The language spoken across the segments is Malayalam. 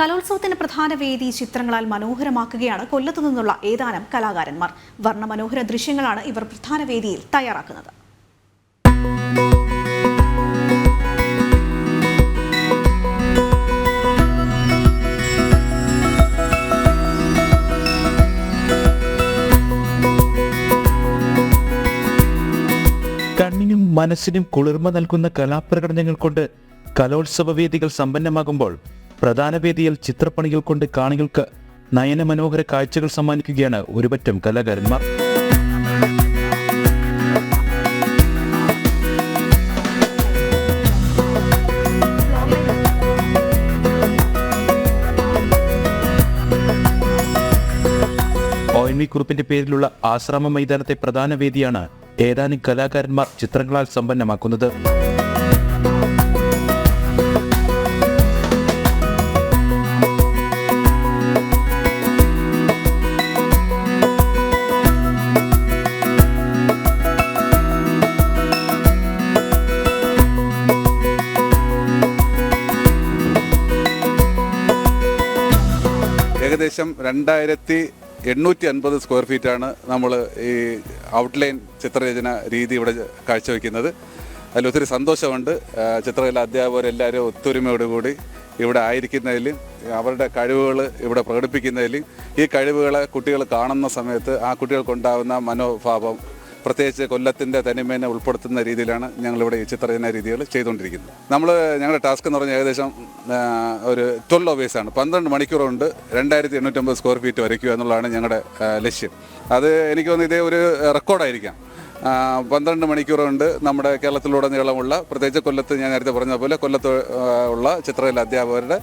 കലോത്സവത്തിന്റെ പ്രധാന വേദി ചിത്രങ്ങളാൽ മനോഹരമാക്കുകയാണ്. കൊല്ലത്തു നിന്നുള്ള ഏതാനും കലാകാരന്മാർ. വർണമനോഹര ദൃശ്യങ്ങളാണ് ഇവർ പ്രധാന വേദിയിൽ തയ്യാറാക്കുന്നത്. കണ്ണിനും മനസ്സിനും കുളിർമ നൽകുന്ന കലാപ്രകടനങ്ങൾ കൊണ്ട് കലോത്സവ വേദികൾ സമ്പന്നമാകുമ്പോൾ പ്രധാന വേദിയിൽ ചിത്രപ്പണികൾ കൊണ്ട് കാണികൾക്ക് നയനമനോഹര കാഴ്ചകൾ സമ്മാനിക്കുകയാണ് ഒരുപറ്റം കലാകാരന്മാർ. ഒ കുറുപ്പിന്റെ പേരിലുള്ള ആശ്രമ മൈതാനത്തെ പ്രധാന വേദിയാണ് ഏതാനും കലാകാരന്മാർ ചിത്രങ്ങളാൽ സമ്പന്നമാക്കുന്നത്. ഏകദേശം രണ്ടായിരത്തി എണ്ണൂറ്റി അൻപത് സ്ക്വയർ ഫീറ്റാണ് നമ്മൾ ഈ ഔട്ട്ലൈൻ ചിത്രരചന രീതി ഇവിടെ കാഴ്ചവെക്കുന്നത്. അതിൽ ഒത്തിരി സന്തോഷമുണ്ട്. ചിത്രകല അധ്യാപകരെല്ലാവരും ഒത്തൊരുമയോടുകൂടി ഇവിടെ ആയിരിക്കുന്നതിലും അവരുടെ കഴിവുകൾ ഇവിടെ പ്രകടിപ്പിക്കുന്നതിലും ഈ കഴിവുകളെ കുട്ടികൾ കാണുന്ന സമയത്ത് ആ കുട്ടികൾക്കുണ്ടാകുന്ന മനോഭാവം പ്രത്യേകിച്ച് കൊല്ലത്തിന്റെ തനിമേനെ ഉൾപ്പെടുത്തുന്ന രീതിയിലാണ് ഞങ്ങളിവിടെ ഈ ചിത്രരചന രീതികൾ ചെയ്തുകൊണ്ടിരിക്കുന്നത്. നമ്മൾ ഞങ്ങളുടെ ടാസ്ക് എന്ന് പറഞ്ഞാൽ ഏകദേശം ഒരു ട്വൽവ് അവേഴ്സാണ് പന്ത്രണ്ട് മണിക്കൂറുണ്ട് രണ്ടായിരത്തി എണ്ണൂറ്റമ്പത് സ്ക്വയർ ഫീറ്റ് വരയ്ക്കുക എന്നുള്ളതാണ് ഞങ്ങളുടെ ലക്ഷ്യം. അത് എനിക്ക് തോന്നുന്നു ഇതേ ഒരു റെക്കോർഡായിരിക്കാം. പന്ത്രണ്ട് മണിക്കൂറുണ്ട് നമ്മുടെ കേരളത്തിലുടനീളമുള്ള പ്രത്യേകിച്ച് കൊല്ലത്ത് ഞാൻ നേരത്തെ പറഞ്ഞ പോലെ കൊല്ലത്ത് ഉള്ള ചിത്രകല അധ്യാപകരുടെ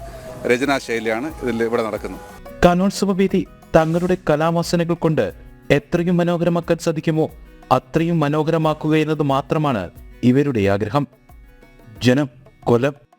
രചനാ ശൈലിയാണ് ഇതിൽ ഇവിടെ നടക്കുന്നത്. കലോത്സവ വേദി തങ്ങളുടെ കലാവാസനകൾ കൊണ്ട് എത്രയും മനോഹരമാക്കാൻ സാധിക്കുമോ? അത്രയും മനോഹരമാക്കുക എന്നത് മാത്രമാണ് ഇവരുടെ ആഗ്രഹം. ജനം കൊല്ലം